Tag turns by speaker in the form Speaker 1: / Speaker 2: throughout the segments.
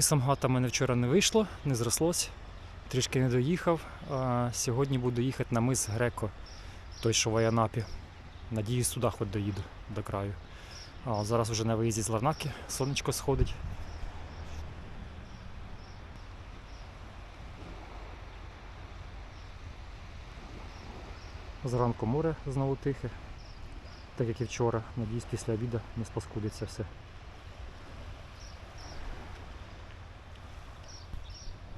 Speaker 1: А, З мисом гата мене вчора не вийшло, не зрослось, трішки не доїхав. А сьогодні буду їхати на мис Греко, той, що в Аянапі. Надіюсь, туди хоч доїду до краю. А зараз вже на виїзді з Ларнаки, сонечко сходить. Зранку море знову тихе, так як і вчора. Надіюсь, після обіду не спаскудиться все.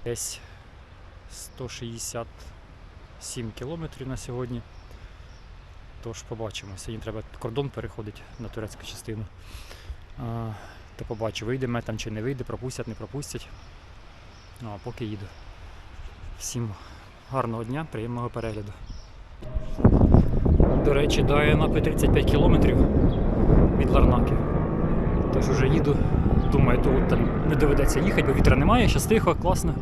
Speaker 1: Десь 167 кілометрів на сьогодні. Тож побачимо. Сьогодні треба кордон переходити на турецьку частину. А, то побачу, вийде там чи не вийде, пропустять, не пропустять. Ну, а поки їду. Всім гарного дня, приємного перегляду. До речі, до Айанапи 35 кілометрів від Ларнаки. Тож уже їду. Думаю, то там не доведеться їхати, бо вітра немає, щас тихо, класно.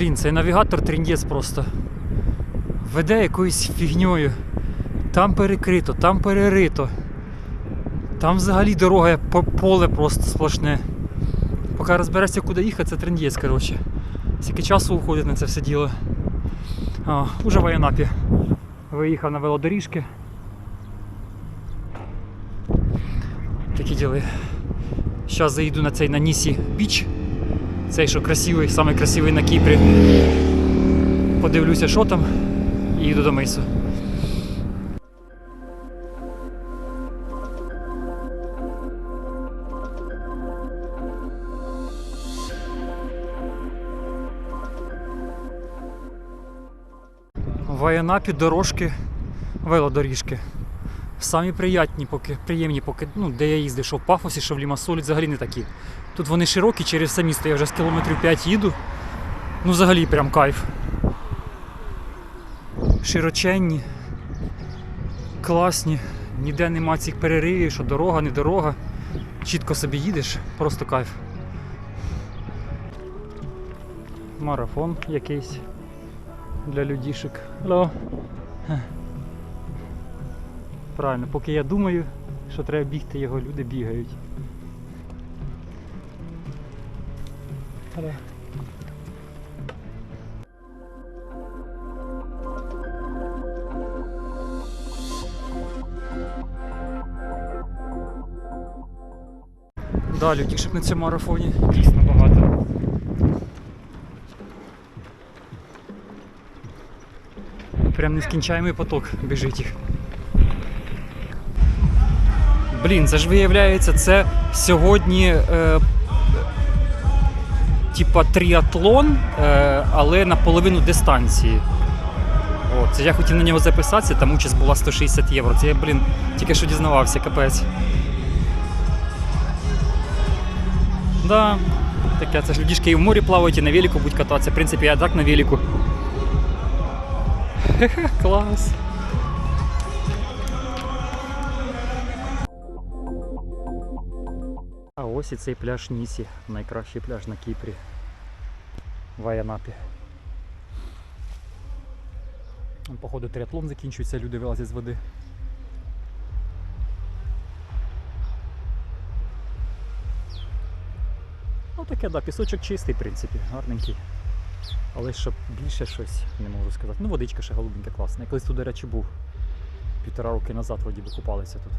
Speaker 1: Блін, цей навігатор тріндець просто. Веде якоюсь фігньою. Там перекрито, там перерито. Там взагалі дорога по поле просто сплошне. Поки розберешся, куди їхати, це трендець, коротше. Скільки часу уходить на це все діло. А, уже в Айанапі. Виїхав на велодоріжки. Такі діли. Зараз заїду на цей на Нісі біч. Цей, що красивий, самий красивий на Кіпрі. Подивлюся, що там, і їду до мису. В Айанапі дорожки, велодоріжки. Самі приятні, поки, приємні, поки, ну, де я їздив, що в Пафосі, що в Лімасолі, взагалі не такі. Тут вони широкі через все місто. Я вже з кілометрів 5 їду. Ну, взагалі прям кайф. Широченні, класні, ніде нема цих переривів, що дорога, не дорога. Чітко собі їдеш, просто кайф. Марафон якийсь для людішек. Алло. Правильно, поки я думаю, що треба бігти, його люди бігають. Алло. Да, людішек на цьому марафоні дійсно багато. Прям нескінчаємий поток біжить їх. Блін, це ж виявляється, це сьогодні е, типа тріатлон, е, але на половину дистанції. От. Я хотів на нього записатися, там участь була 160 євро. Це я, блін, тільки що дізнавався, капець. Да, таке, це ж людішки і в морі плавають, і на велику будуть кататися. В принципі, я так на велику. Хе-хе, клас. Ось і цей пляж Нісі, найкращий пляж на Кіпрі. В Айанапі. Походу триатлон закінчується, люди вилазять з води. Ну таке, да, пісочок чистий, в принципі, гарненький. Але щоб більше щось не можу сказати. Ну, водичка ще голубенька класна. Я колись тут, до речі, був. Півтора роки назад вроді би купалися тут.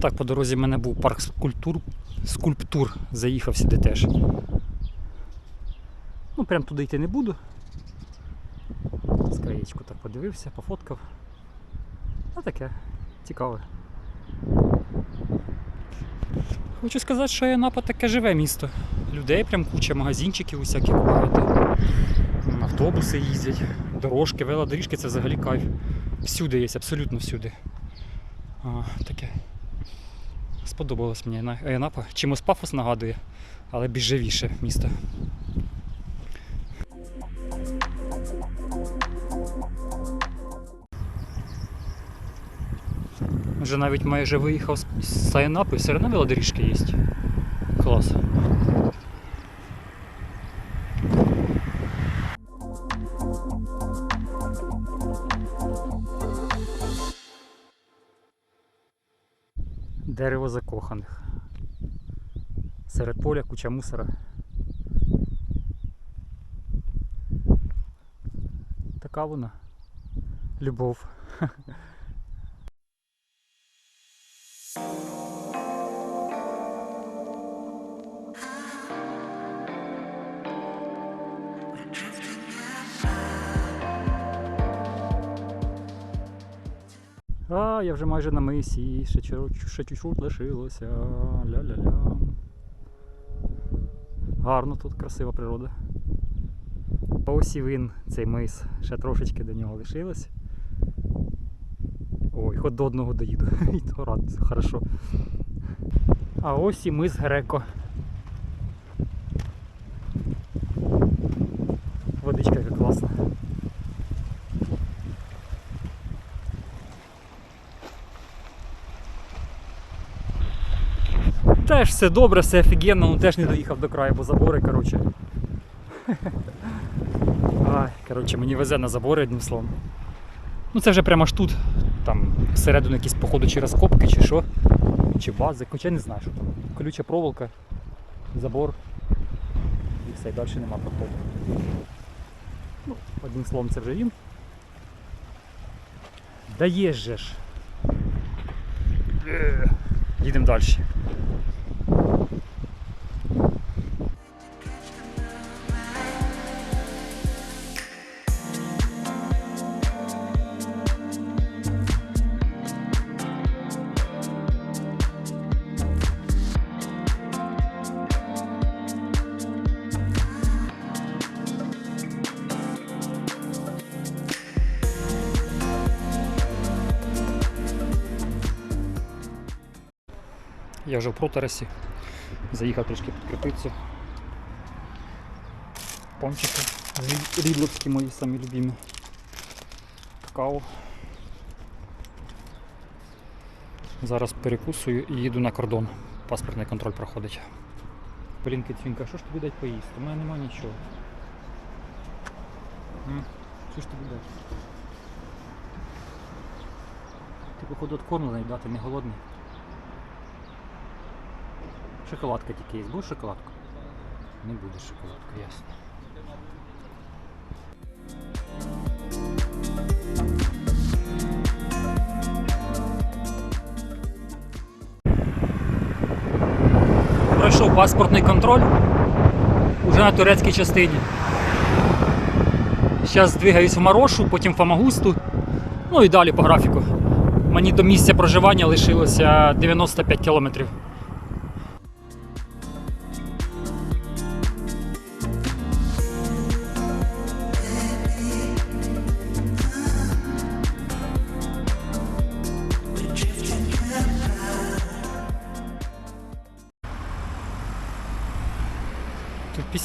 Speaker 1: Так, по дорозі в мене був парк скульптур. Скульптур. Заїхав сюди теж. Ну, прям туди йти не буду. З так подивився, пофоткав. А таке, цікаве. Хочу сказати, що Янапа таке живе місто. Людей прям куча, магазинчиків усяких багато. Автобуси їздять, дорожки, велодоріжки це взагалі кайф. Всюди є, абсолютно всюди. А, таке. Сподобалось мені На- Янапа. Чимось пафос нагадує, але більш живіше місто. Вже навіть майже виїхав з Сайнапи, все одно велодоріжки є. Клас. Дерево закоханих. Серед поля куча мусора. Така вона. Любов. А, я вже майже на мисі, ще, ще чуть-чуть лишилося. Ля-ля-ля. Гарно тут, красива природа. По осі він, цей мис, ще трошечки до нього лишилось. Ой, хоч до одного доїду. І то рад, хорошо. А ось і мис Греко. Водичка яка класна. Теж все добре, все офігенно, ну теж не доїхав до краю, бо забори, коротше. Ай, коротше, мені везе на забори, одним словом. Ну це вже прямо аж тут. Там всередину якісь походу чи розкопки, чи що. Чи бази, хоча не знаю, що там. Колюча проволока, забор. І все, і далі нема проходу. Ну, одним словом, це вже він. Даєш же ж. Їдемо далі. Вже в протересі. Заїхав трішки підкріпитися. Пончики рід- рідловські мої самі любимі. Какао. Зараз перекусую і їду на кордон. Паспортний контроль проходить. Блін, Кицюнька, що ж тобі дать поїсти? У мене нема нічого. Що ж тобі дати? Ти походу откормлений, да? Ти не голодний? Шоколадка тільки є. Будеш шоколадку? Не будеш шоколадку, ясно. Пройшов паспортний контроль уже на турецькій частині. Зараз двигаюсь в Марошу, потім в Фамагусту. Ну і далі по графіку. Мені до місця проживання лишилося 95 кілометрів.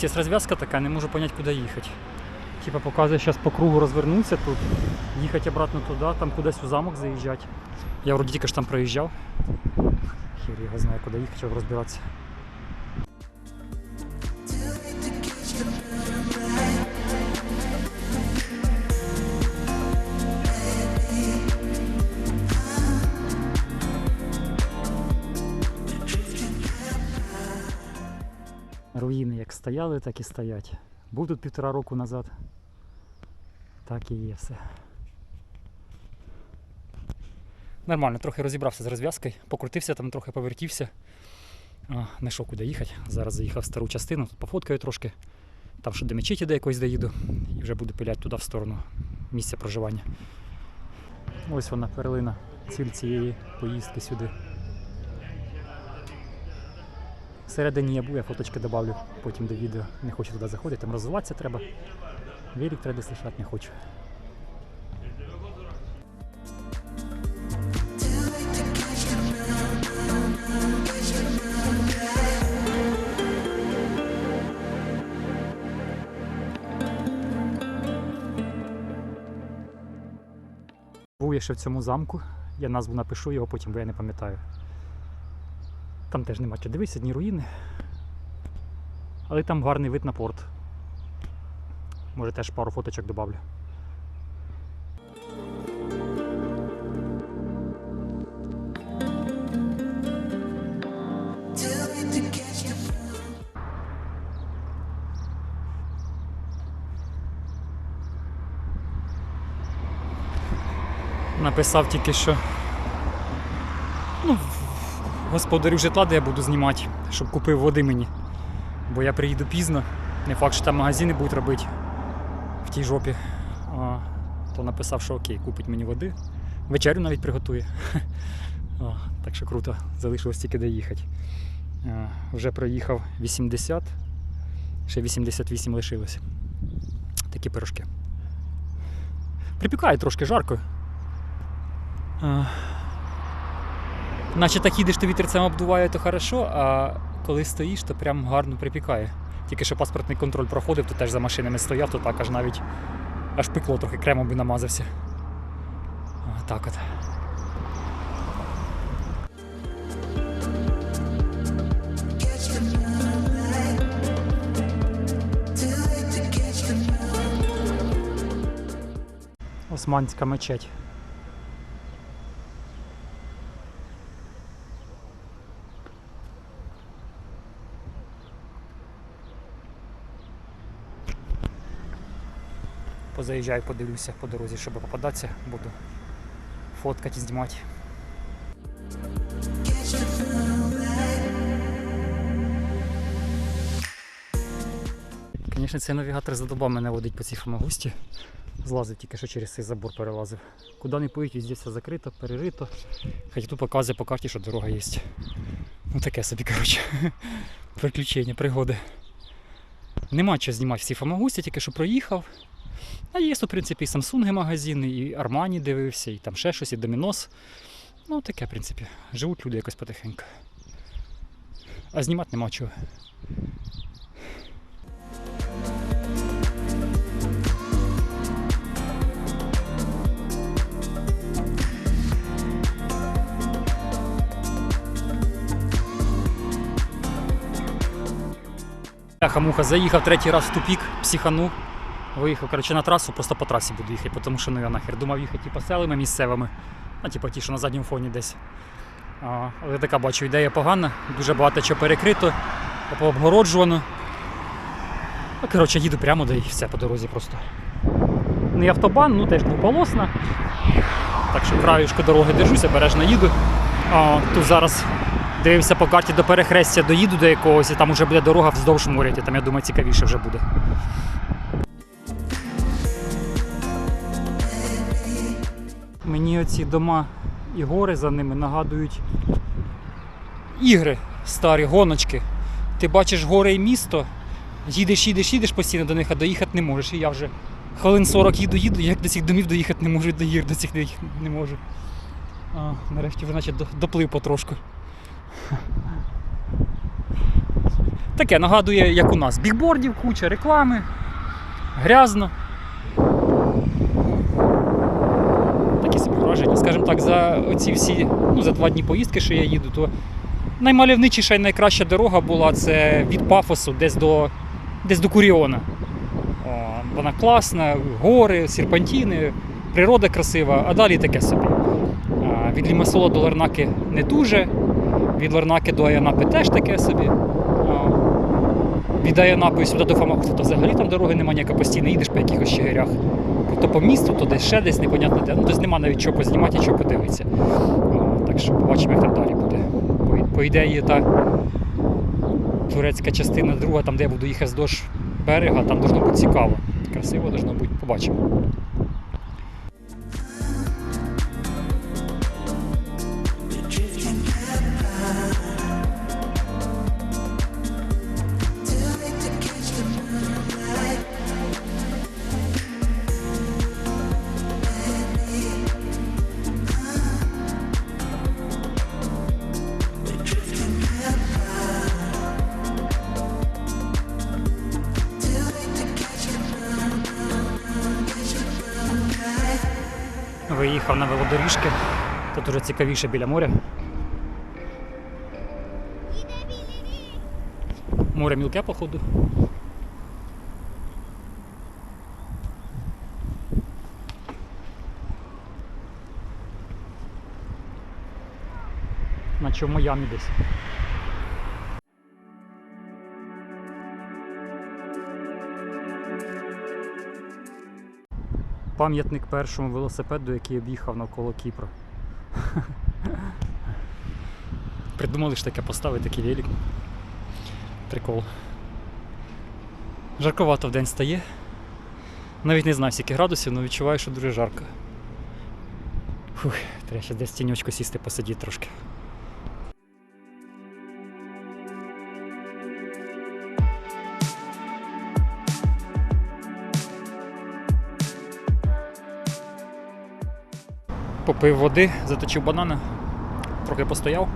Speaker 1: Є розв'язка така, не можу зрозуміти, куди їхати. Типа показує зараз по кругу розвернутися тут, їхати обратно туди, там кудись у замок заїжджати. Я вроді тільки ж там проїжджав. Хір його знає, куди їхати, щоб розбиратися. Руїни як стояли, так і стоять. Був тут півтора року назад. Так і є все. Нормально, трохи розібрався з розв'язкою, покрутився там, трохи повертівся. Знайшов куди їхати. Зараз заїхав в стару частину, тут пофоткаю трошки. Там що до мечеті до якоїсь доїду і вже буду пиляти туди в сторону місця проживання. Ось вона перлина, ціль цієї поїздки сюди. Всередині я був, я фоточки додавлю потім до відео. Не хочу туди заходити, там розвиватися треба. Велик треба десь лишати, не хочу. Був я ще в цьому замку. Я назву напишу його потім, бо я не пам'ятаю. Там теж нема чого дивитися, одні руїни. Але там гарний вид на порт. Може теж пару фоточок добавлю. Написав тільки що. Господарю житла, де я буду знімати, щоб купив води мені. Бо я приїду пізно. Не факт, що там магазини будуть робити в тій жопі. А, то написав, що окей, купить мені води. Вечерю навіть приготує. А, так що круто, залишилось тільки доїхати. А, вже проїхав 80, ще 88 лишилось. Такі пирожки. Припікає трошки жарко. Наче так їдеш, то вітерцем обдуває, то хорошо, а коли стоїш, то прям гарно припікає. Тільки що паспортний контроль проходив, то теж за машинами стояв, то так аж навіть аж пекло трохи кремом би намазався. А, так от. Османська мечеть. Позаїжджаю, подивлюся по дорозі, щоб попадатися, буду фоткати, знімати. Звісно, цей навігатор задобав мене водить по цій фамагусті. Злазив тільки що через цей забор перелазив. Куди не поїдь, везде все закрито, перерито. Хоч тут показує по карті, що дорога є. Ну таке собі, коротше. Приключення, пригоди. Нема чого знімати всі фамагусті, тільки що проїхав. А є, в принципі, і Samsung магазини, і Армані дивився, і там ще щось, і Домінос. Ну, таке, в принципі. Живуть люди якось потихеньку. А знімати нема чого. Хамуха заїхав третій раз в тупік, психанув. Виїхав коротше, на трасу, просто по трасі буду їхати, тому що ну я нахер думав їхати типу, селами місцевими, а типу ті, що на задньому фоні десь. А, але така бачу, ідея погана, дуже багато чого перекрито, пообгороджувано. Ну, коротше, їду прямо де і все по дорозі просто. Не автобан, ну теж двополосна. Так що краюшку дороги держуся, обережно їду. А, тут зараз дивився по карті до перехрестя, доїду до якогось, і там вже буде дорога вздовж моря, там, я думаю, цікавіше вже буде. Мені оці дома і гори за ними нагадують ігри старі, гоночки. Ти бачиш гори і місто, їдеш, їдеш, їдеш постійно до них, а доїхати не можеш. І я вже хвилин 40 їду, їду, як до цих домів доїхати не можу, до гір до цих не можу. А, нарешті вже доплив потрошку. Таке нагадує, як у нас. Бігбордів, куча реклами, грязно. Такі собі враження. Скажімо так, за оці всі, ну, за два дні поїздки, що я їду, то наймальовничіша і найкраща дорога була це від Пафосу десь до, десь до Куріона. Вона класна, гори, серпантіни, природа красива, а далі таке собі. Від Лімасола до Ларнаки не дуже, від Ларнаки до Аянапи теж таке собі. Від Аянапи сюди до Фамахута, то взагалі там дороги немає, ніяка постійно їдеш по якихось щегирях. То по місту, то десь ще десь непонятно де. Ну, тобто нема навіть чого познімати і чого подивитися. Так що побачимо, як там далі буде. По ідеї, та турецька частина друга, там, де я буду їхати вздовж берега, там должно бути цікаво. Красиво должно бути, побачимо. Виїхав на велодоріжки. Тут уже цікавіше біля моря. Море мілке, походу. Наче в Майамі десь. Пам'ятник першому велосипеду, який об'їхав навколо Кіпру. Придумали ж таке поставити такий велик. Прикол. Жарковато в день стає. Навіть не знаю скільки градусів, але відчуваю, що дуже жарко. Фух, треба ще десь тіньочку сісти, посидіти трошки. Попив води, заточив банана, трохи постояв.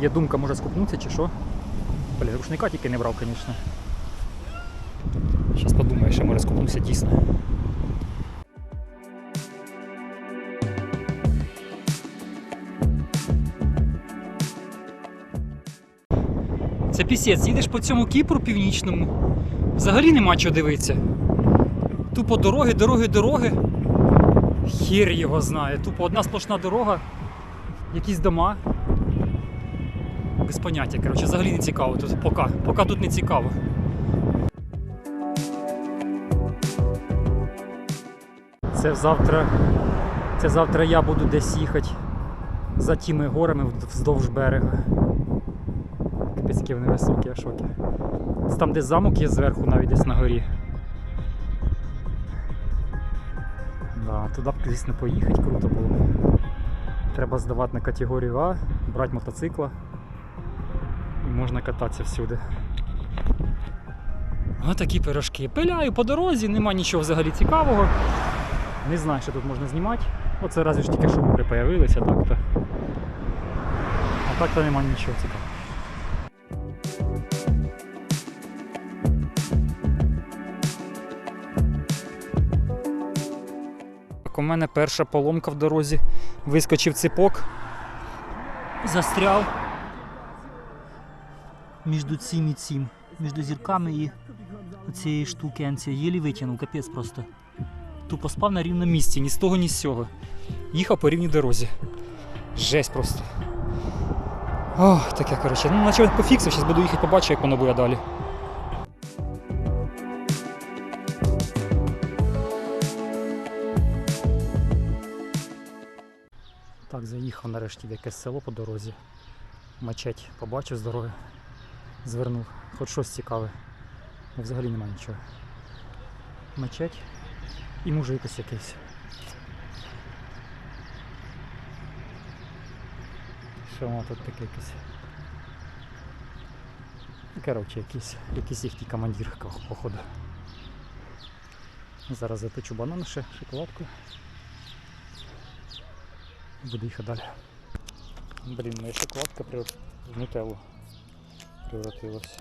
Speaker 1: Є думка, може скупнутися чи що. Бля, рушника тільки не брав, звісно. Зараз подумаю, що може скупнуся дійсно. Це пісець, їдеш по цьому Кіпру північному. Взагалі нема чого дивитися. Тупо дороги, дороги, дороги. Хір його знає. Тупо одна сплошна дорога, якісь дома. Без поняття, коротше, взагалі не цікаво тут поки. Поки тут не цікаво. Це завтра. Це завтра я буду десь їхати за тими горами вздовж берега. Капець, які вони високі, я шокі. Там, де замок є зверху, навіть десь на горі. Да, туди б, звісно, поїхати круто було. Треба здавати на категорію А, брати мотоцикла і можна кататися всюди. Ось такі пирожки. Пиляю по дорозі, нема нічого взагалі цікавого. Не знаю, що тут можна знімати. Оце разве ж тільки що появилися, так-то. А так-то нема нічого цікавого. У мене перша поломка в дорозі. Вискочив ципок. Застряв між цим і цим. Між зірками і цієї штукенці. Єлі витягнув, капець просто. Тупо спав на рівному місці, ні з того, ні з цього. Їхав по рівній дорозі. Жесть просто. Ох, таке, коротше. Ну, наче пофіксив, зараз буду їхати, побачу, як воно буде далі. Заїхав нарешті в якесь село по дорозі. Мечеть побачив з дороги, звернув. Хоч щось цікаве. Ну, Взагалі немає нічого. Мечеть і мужик ось якийсь. Що воно тут таке якесь? Коротше, якийсь, якийсь їхній командир походу. Зараз запечу банан ще, шоколадку. Буду їхати далі. Блін, моя шоколадка при в нутеллу. превратилось.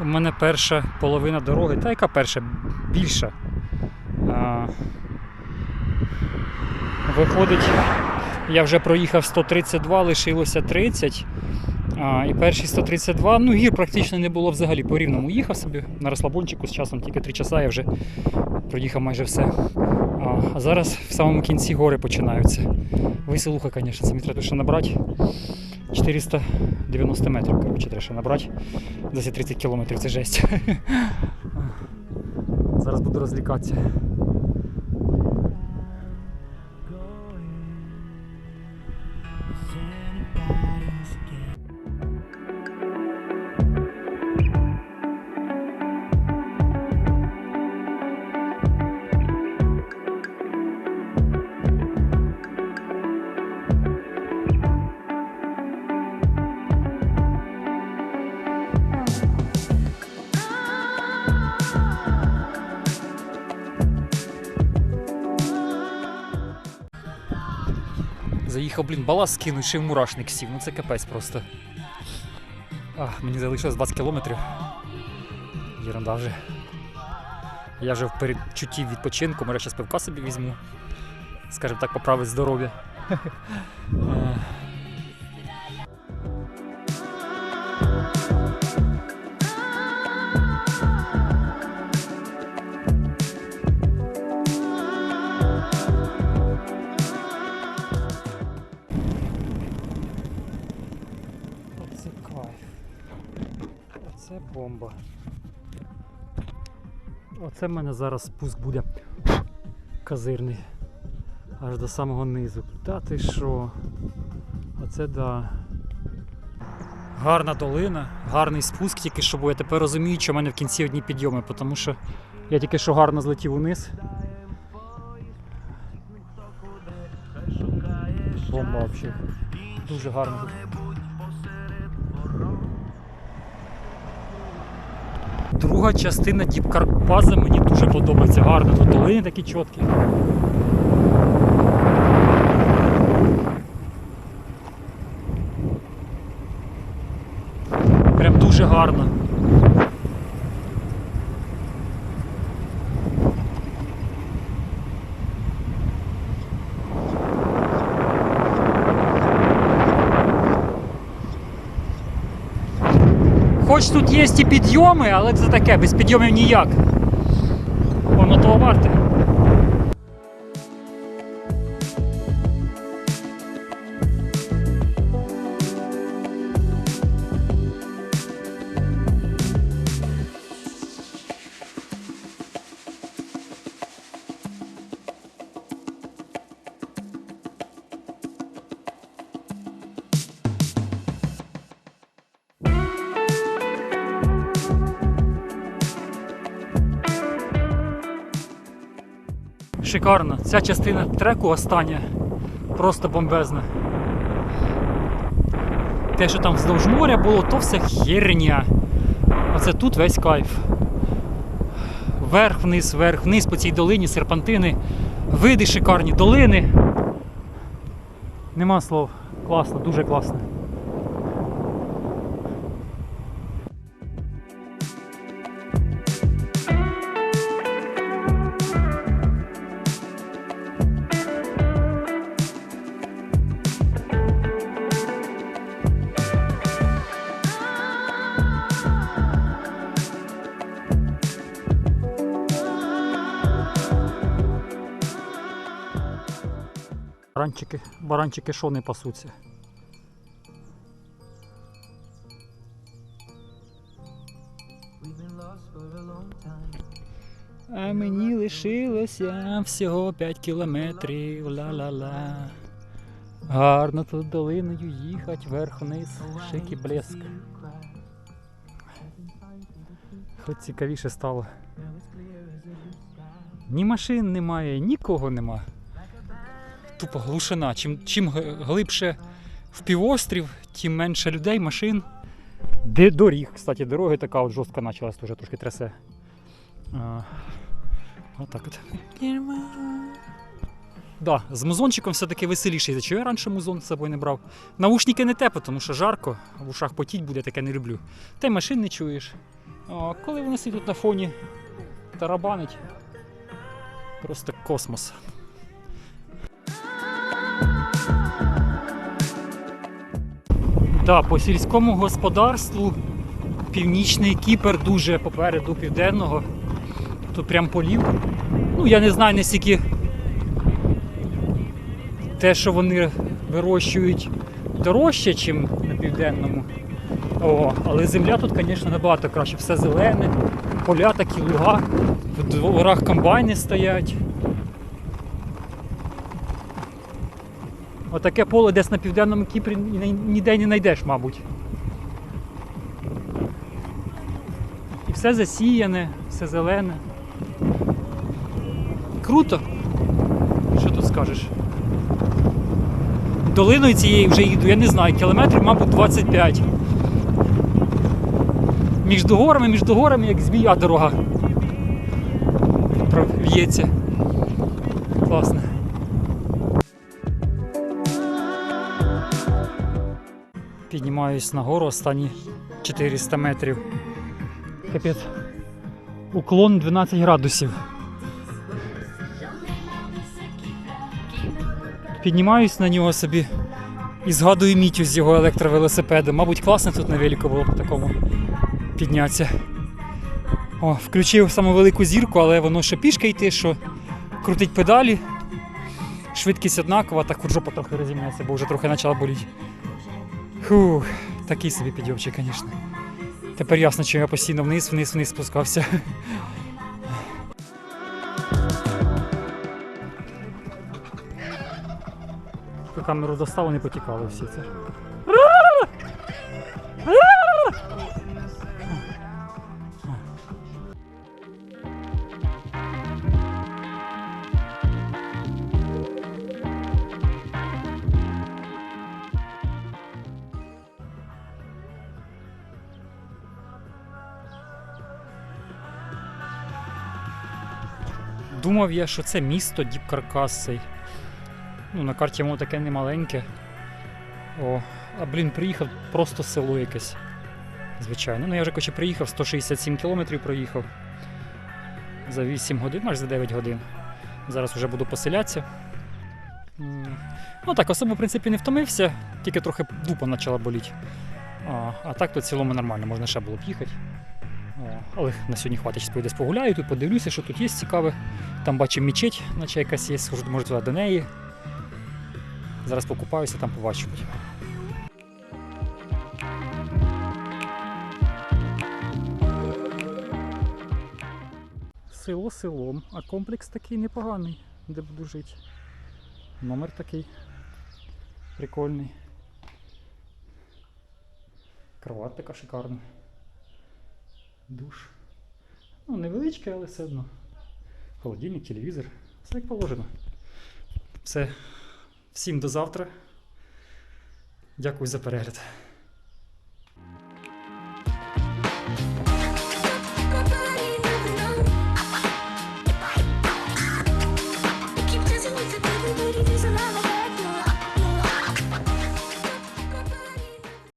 Speaker 1: У мене перша половина дороги, та яка перша? Більша. А, виходить, я вже проїхав 132, лишилося 30. І перші 132, ну гір практично не було взагалі. По рівному їхав собі на розслабончику з часом тільки 3 часа я вже проїхав майже все. А, зараз в самому кінці гори починаються. Веселуха, звісно, це треба ще набрати. 490 метрів, коротше, треба ще набрати. 10-30 кілометрів це жесть. Зараз буду розлікатися. Заїхав, блін, балас скинуть, ще й в мурашник сів. Ну це капець просто. Ах, мені залишилось 20 кілометрів. Єрунда вже. Я вже в передчутті відпочинку, може зараз пивка собі візьму. Скажімо так, поправить здоров'я. Оце в мене зараз спуск буде казирний. Аж до самого низу. Та ти що? Оце да. Гарна долина, гарний спуск тільки що був. Я тепер розумію, що в мене в кінці одні підйоми, тому що я тільки що гарно злетів униз. Бомба взагалі. Дуже гарно тут. Друга частина Діп Карпаза мені дуже подобається. Гарно, тут долини такі чіткі. Прям дуже гарно. Хоч тут є і підйоми, але це таке, без підйомів ніяк. Воно того варте. Шикарно. Ця частина треку остання просто бомбезна. Те, що там вздовж моря було, то все херня. Оце тут весь кайф. Вверх, вниз, вверх, вниз по цій долині, серпантини, види шикарні долини. Нема слов. Класно, дуже класно. Баранчики, баранчики що не пасуться. А мені лишилося всього 5 кілометрів. Ла-ла-ла. Гарно тут долиною їхать, вверх вниз, шик блеск. Хоч цікавіше стало. Ні машин немає, нікого нема. Тупо глушина. Чим, чим глибше в півострів, тим менше людей, машин. Де доріг, кстати, дороги така от жорстка почалась, теж трошки трясе. А, отак от. Да, з музончиком все-таки веселіше. Чого я раніше музон з собою не брав? Наушники не те, тому що жарко, в ушах потіть буде, таке не люблю. Та й машин не чуєш. А коли вони сидять на фоні тарабанить, просто космос. Да, по сільському господарству північний Кіпер дуже попереду південного. Тут прям полів. Ну, я не знаю наскільки те, що вони вирощують дорожче, ніж на південному. О, але земля тут, звісно, набагато краще. Все зелене, поля такі луга, в дворах комбайни стоять. Отаке поле десь на південному Кіпрі ніде не знайдеш, мабуть. І все засіяне, все зелене. Круто. Що тут скажеш? Долиною цією вже їду, я не знаю, кілометрів, мабуть, 25. Між горами, між горами, як змія дорога. В'ється. Класно. Піднімаюсь нагору останні 400 метрів. Капець. Уклон 12 градусів. Піднімаюсь на нього собі і згадую Мітю з його електровелосипедом. Мабуть, класно тут на велику було по такому піднятися. О, включив саму велику зірку, але воно ще пішки йти, що крутить педалі. Швидкість однакова, так жопа трохи розім'яється, бо вже трохи почала боліти. Фух, такий собі підйомчик, звісно. Тепер ясно, що я постійно вниз, вниз, вниз спускався. Камеру достав, вони потікали всі це. Думав я, що це місто Діпкаркас цей. Ну, на карті воно таке не маленьке. О, а блін, приїхав просто село якесь. Звичайно. Ну я вже коротше, приїхав, 167 кілометрів проїхав. За 8 годин, майже за 9 годин. Зараз вже буду поселятися. Ну так, особо, в принципі, не втомився, тільки трохи дупа почала боліти. А, а так то в цілому нормально, можна ще було б їхати. Але на сьогодні хватить, щас десь погуляю, тут подивлюся, що тут є цікаве. Там бачу мечеть, наче якась є, схожу, може туди до неї. Зараз покупаюся, там побачу. Село селом, а комплекс такий непоганий, де буду жити. Номер такий прикольний. Кровать така шикарна. Душ. Ну, невеличкий, але все одно. Холодильник, телевізор. Все як положено. Все. Всім до завтра. Дякую за перегляд.